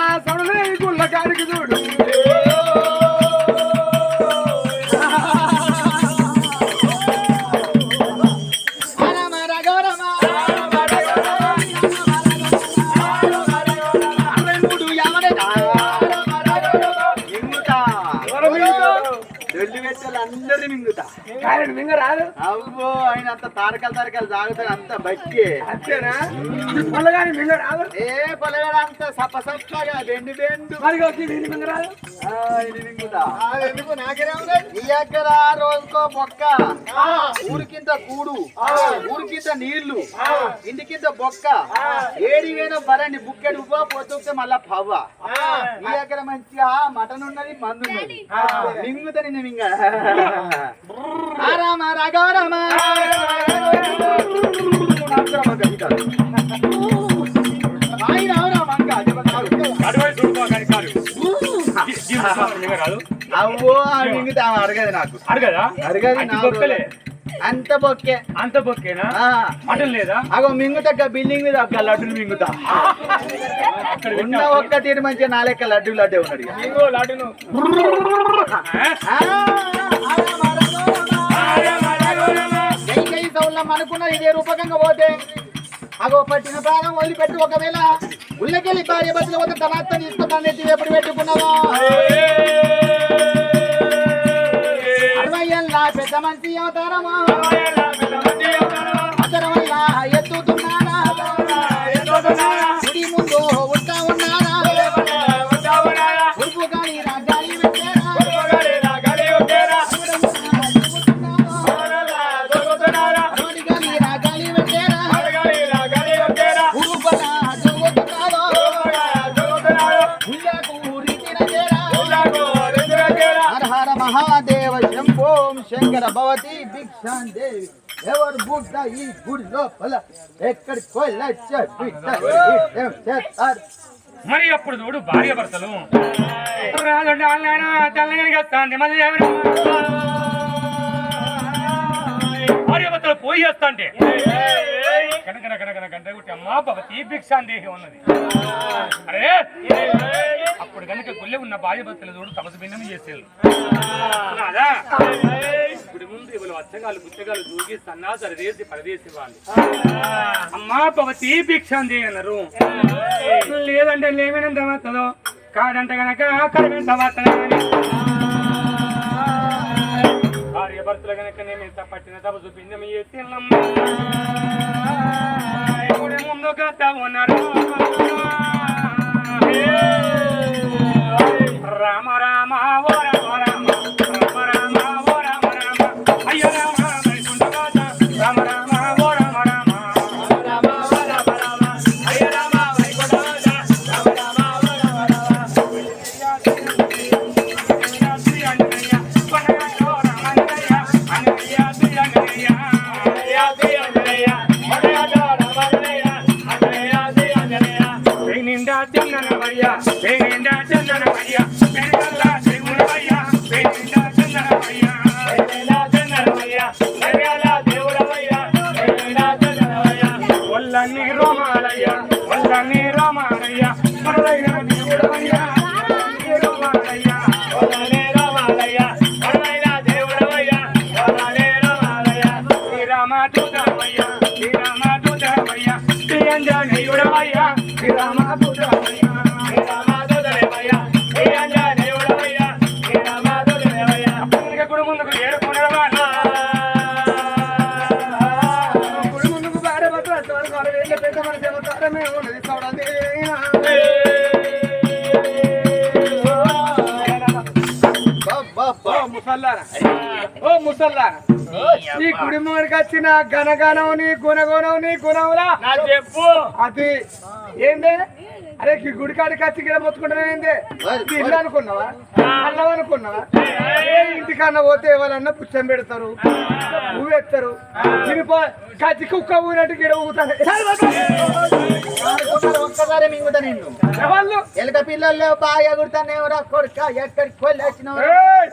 ఆ సొడలే గుళ్ళ కాడికి చూడు. దొడ్లు పెట్టాలి అందరినీ మింగుతా. కాయని మింగ రాదు అవ్వో ఆయన అంత తారకలు తారకలు తాగుతాడు అంత బక్కి అంతేనా? పొలగాని మింగ రాదు ఏ పొలగాడ అంత సప్ప సప్పగా బెండు బెండు మరి మింగ రాదు మింగుతా. ఎందుకు నాకేనే ఎక్కడ రోజుకో మొక్క? ఊరికింత కూడు. ఊరికింత నీళ్ళు. ఇంటికింత బొక్క. బరండి బుక్కెడు పోతుంటే మళ్ళా పవ్వ. ఈ ఎక్కడ మంచిగా? మటన్ ఉన్నది మందు ఉన్నది మింగుతా నిన్ను ఆ రామ రాఘవ రామ అవ్వో ఆమె అడగదు నాకు. అడగదా? అడగదు అంత బొక్కే. అంత బొక్కేనా? మటన్ లేదా? అగో మింగుతా బిల్డింగ్ మీద ఒక్క లడ్డులు మింగుతా. ఉన్న ఒక్క తీరు మంచిగా నాలెక్క లడ్డు లడ్డే ఉన్నాడు అనుకున్నది ఇదే రూపకంగా పోతే అగో పట్టిన ప్రాణం వదిలిపెట్టి ఒకవేళ ఉల్లకెళ్ళి భార్య బతులు పోతే తన తీసుకున్నాను ఎత్తి ఎప్పుడు పెట్టుకున్నావా? ఏళ్ళ పెద్ద మంచి అవతారమా అవతారం బుడ్డ ఈ గుడి లోపల. ఎక్కడికి చేస్తారు. మరి అప్పుడు చూడు భార్య భర్తలు. భార్య భర్తలు పోయి చేస్తాంటే. కనుక కనుక కనుక గంట కొట్టి అమ్మా భవతి భిక్షాందేహి ఉన్నది. అరే అప్పుడు కనుక గుళ్ళె ఉన్న భార్య భర్తలు చూడు తపసు భిన్నం ఇప్పుడు ముందు ఇవాళ వచ్చగాలు గుచ్చగాలు దూకి సన్నా సరిదేసి పరదేసి వాళ్ళు అమ్మా భవతి భిక్షాందేహి అన్నారు. లేదంటే లేమేనంత వస్తుందో కాదంటే గనక కడమెంత వస్తుందని భార్య భర్తలు గనక నేమెంత పట్టిన తపసు భిన్నం చేసి ముందు కథ ఉన్నారు. రామాలయ్య రోమాలయ్య ఒళ్ళన్ని రోమాలయ్య మనదైన దేవుడవయ్య ఓ ముసల్లారా ఈ ముందుకు వచ్చిన గనగనం నీ గుణగుణం నీ గుణములా? నా చెప్పు. అది ఏందే? అరే ఈ గుడి కాడికి వచ్చి గిడ మొత్తుకుంటానే ఏందే? ఇది ఇల్లు అనుకున్నావా? అన్నం అనుకున్నావా? ఏ ఇంటికన్నా పోతే ఎవరన్నా పుచ్చం పెడతారు పువ్వు ఎత్తారు తినిపో కచ్చి కుక్క ఊరినట్టు గిడ ఊగుతారు. ఒక్కసారి మింగుతా నిన్ను. ఎవళ్ళు? ఎలక పిల్లల్లో బాగా కుడతానేవరా కొడుక? ఎక్కడికి వెళ్ళి వచ్చినావు ఏయ్!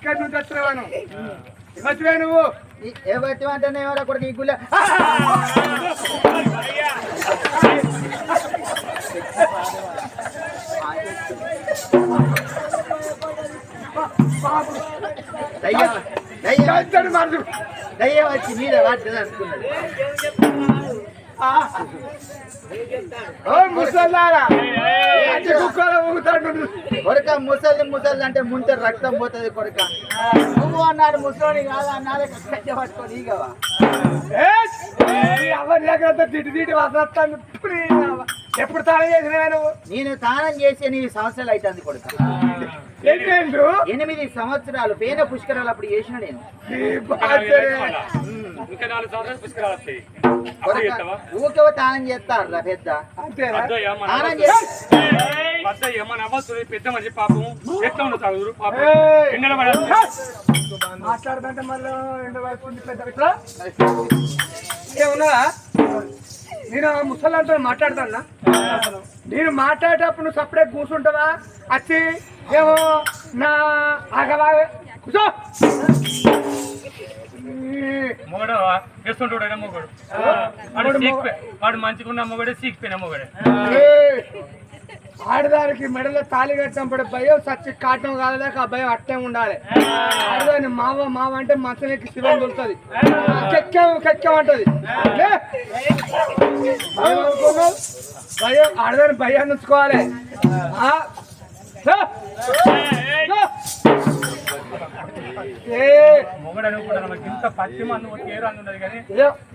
ఎక్కడి నుంచి వచ్చినావా నువ్వు? వచ్చినా నువ్వు? ఎవరి అంటే ఎవరు అక్కడ నీ గుళ్ళ దయ్యం వచ్చి మీద వాటి అనుకున్నాడు కుక్కలు ఊగుతాడు కొరక ముసలి ముసలి అంటే ముంత రక్తం పోతుంది కొరక నువ్వు అన్నాడు ముసలోని కాదు అన్నాడు కట్టె పట్టుకొని ఈగవా? ఎవరి దగ్గర వస్తాను ఎప్పుడు తాళం చేసినా నువ్వు? నేను స్నానం చేసి ఎనిమిది సంవత్సరాలు అవుతుంది కొడుక. ఎనిమిది సంవత్సరాలు పేద పుష్కరాలు అప్పుడు చేసిన నేను. ఊకే తానం చేస్తారు పెద్ద. తానం పాపం. నేను ముసలాంతో మాట్లాడతాన్నా. నేను మాట్లాడేటప్పుడు నువ్వు సపరేట్ కూర్చుంటావా? అచ్చి ఏమో నా ఆగవా కూర్చో. మొగడు. వేస్తుంటాడు మొగడు వాడు సీక్పే వాడు మంచిగా మొగడే సీక్పోయిన మొగడే! ఆడదానికి మెడలో తాళి కట్టినప్పుడు భయం సచ్చి కాటం కాలేదాకా ఆ భయం అట్టే ఉండాలి. ఆడదాని మావ మావ అంటే మంచం శివం దొరుకుతుంది. కెక్కాం కెక్కాం అంటది! భయం? భయం ఆడదాని భయాన్ని ఉంచుకోవాలి. ఆ? మనకి ఇంత పత్తి మంది అందున్నది కానీ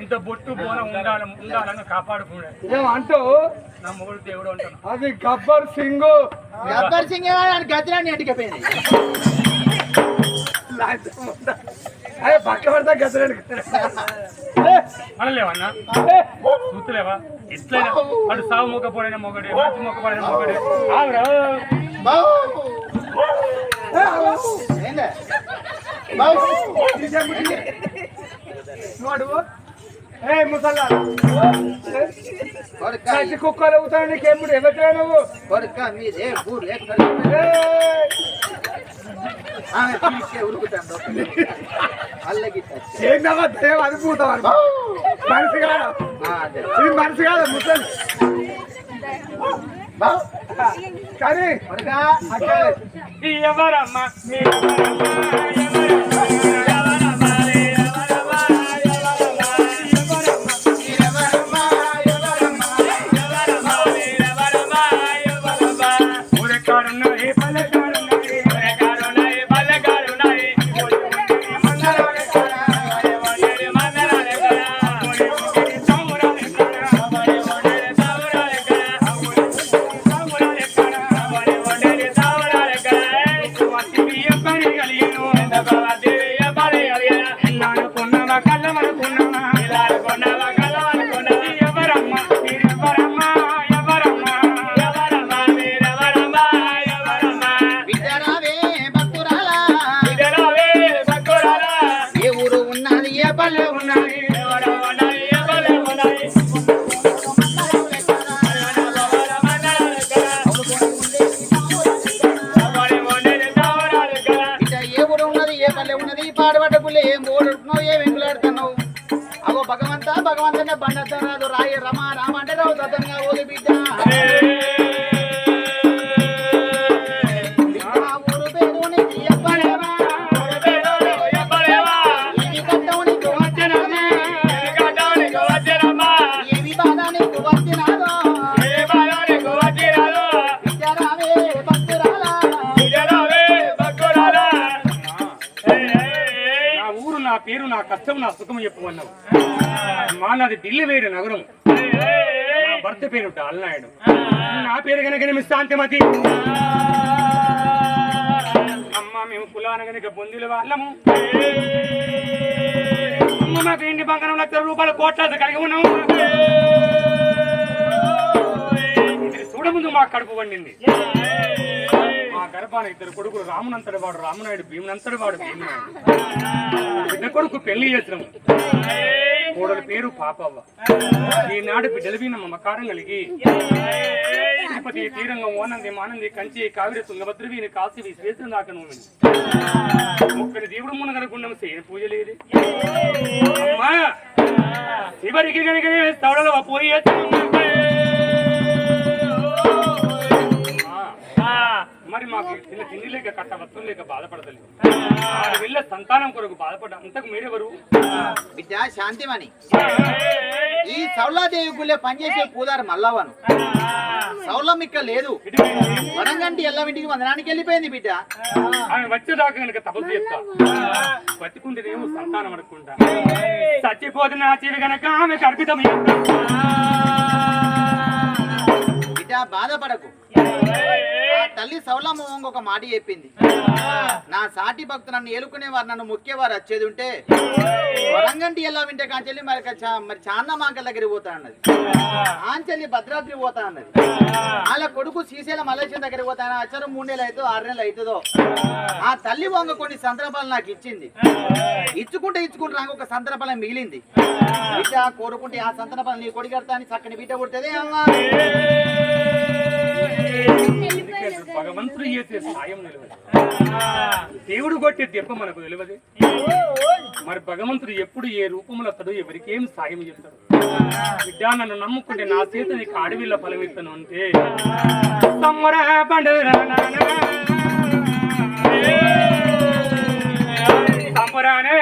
ఇంత బొట్టు బోన ఉండాలి ఉండాలని కాపాడుకున్నాడు అంటూ నా మొగడు దేవుడు అంటాను అది గబ్బర్ సింగ్ గబ్బర్ సింగ్ గదిరాన్ని అడిగిపోయింది అదే పక్క పడతా గద్దరానికి అనలేవన్నా చూస్తలేవా ఎట్లయినా అటు సాగు మొక్కపోయిన మొగడే మంచి మొక్కపోయిన మొగడే ఆవిడ ఏ ముసల్లా చచ్చి కుక్కలు అవుతాను నీకు ఎప్పుడు ఎవరికైనా నువ్వు కొడుక మీదే ఊరు ఆమె పిలిస్తే ఉరుకుతాను అల్లకి ఏంటమ్మా దయం మనిషి కాదు ముసలి கரு அக்கா எவரம்மா? நீ எவரம்மா? ఉన్నది పాడబడ్డ పుల్లె ఏం ఓడుతున్నావు ఏ వెంగులాడుతున్నావు అగో భగవంతా భగవంతనే బండ కష్టం నా సుఖం చెప్పుకున్నావు. మా నాది ఢిల్లీ వేడు నగరం. నా భర్త పేరు డాల్నాయుడు. నా పేరు కనుక శాంతిమతి. అమ్మ మేము కులాన కనుక బొందిల వాళ్ళము. అమ్మ మాకు ఇంటి బంగారం లక్షల రూపాయల కోట్ల కలిగి ఉన్నాము చూడముందు మా కడుపు వండింది. మా ఇద్దరు కొడుకులు రామునంతటి వాడు రామనాయుడు భీమునంతటి వాడు భీమనాయుడు. బిడ్డ కొడుకు పెళ్ళి చేసినాము కోడల పేరు పాపవ్వ. ఈనాడు బిడ్డల మీద మమకారం కలిగి తిరుపతి తీరంగం ఓనంది మానంది కంచి కావిరి తుంగభద్ర వీని కాసి విశ్వేశ్వరం దాకా నువ్వు ఒక్కడి దేవుడు మునగనకుండా చేయని పూజ లేదు అమ్మా చివరికి కనుక తవడలో పోయి మరి మాకు చిన్న తిండి లేక కట్ట వస్తువులు లేక బాధపడతలేదు. వెళ్ళ సంతానం కొరకు బాధపడ్డ అంతకు మీరెవరు? బిడ్డ శాంతిమణి. ఈ సౌలాదేవి గుళ్ళే పనిచేసే పూదారు మల్లవను సౌలం ఇక్క లేదు. వనంగంటి ఎల్లవింటికి వందనానికి వెళ్ళిపోయింది బిడ్డ. ఆమె వచ్చేదాకా కనుక తపస్సు చేస్తా. బతికుంటేనేమో సంతానం అనుకుంటా. చచ్చిపోతే నా చెవి గనక ఆమె అర్పితం బిడ్డ బాధపడకు. తల్లి సౌలమ్మ ఒక మాట చెప్పింది. నా సాటి భక్తు నన్ను ఏలుకునేవారు నన్ను ముఖ్యవారు వచ్చేది ఉంటే వరంగంటి ఎలా వింటే కాంచెల్లి మరి మరి చాన్న మాంకల దగ్గరికి పోతా అన్నది. ఆంచెల్లి భద్రాద్రి పోతా అన్నది. వాళ్ళ కొడుకు శ్రీశైలం మలేషియా దగ్గరికి పోతా అచ్చరం మూడు నెలలు అవుతుందో ఆరు నెలలు అవుతుందో ఆ తల్లి వంగ కొన్ని సందర్భాలు నాకు ఇచ్చింది. ఇచ్చుకుంటే ఇచ్చుకుంటే నాకు ఒక సందర్భాలు మిగిలింది. బిడ్డ కోరుకుంటే ఆ సందర్భాలు నీ కొడుకు కడతా అని చక్కని బిడ్డ కొడుతుంది అమ్మా. భగవంతుడు చేసే సాయం నిలవదు. దేవుడు కొట్టే దెబ్బ మనకు తెలియదు మరి భగవంతుడు ఎప్పుడు ఏ రూపంలో వస్తాడో ఎవరికి ఏం సాయం చేస్తాడు? బిడ్డ నన్ను నమ్ముకుంటే నా చేత నీకు అడవిలో ఫలమిస్తాను అంటే. సమ్మర పండుగ సంబరానే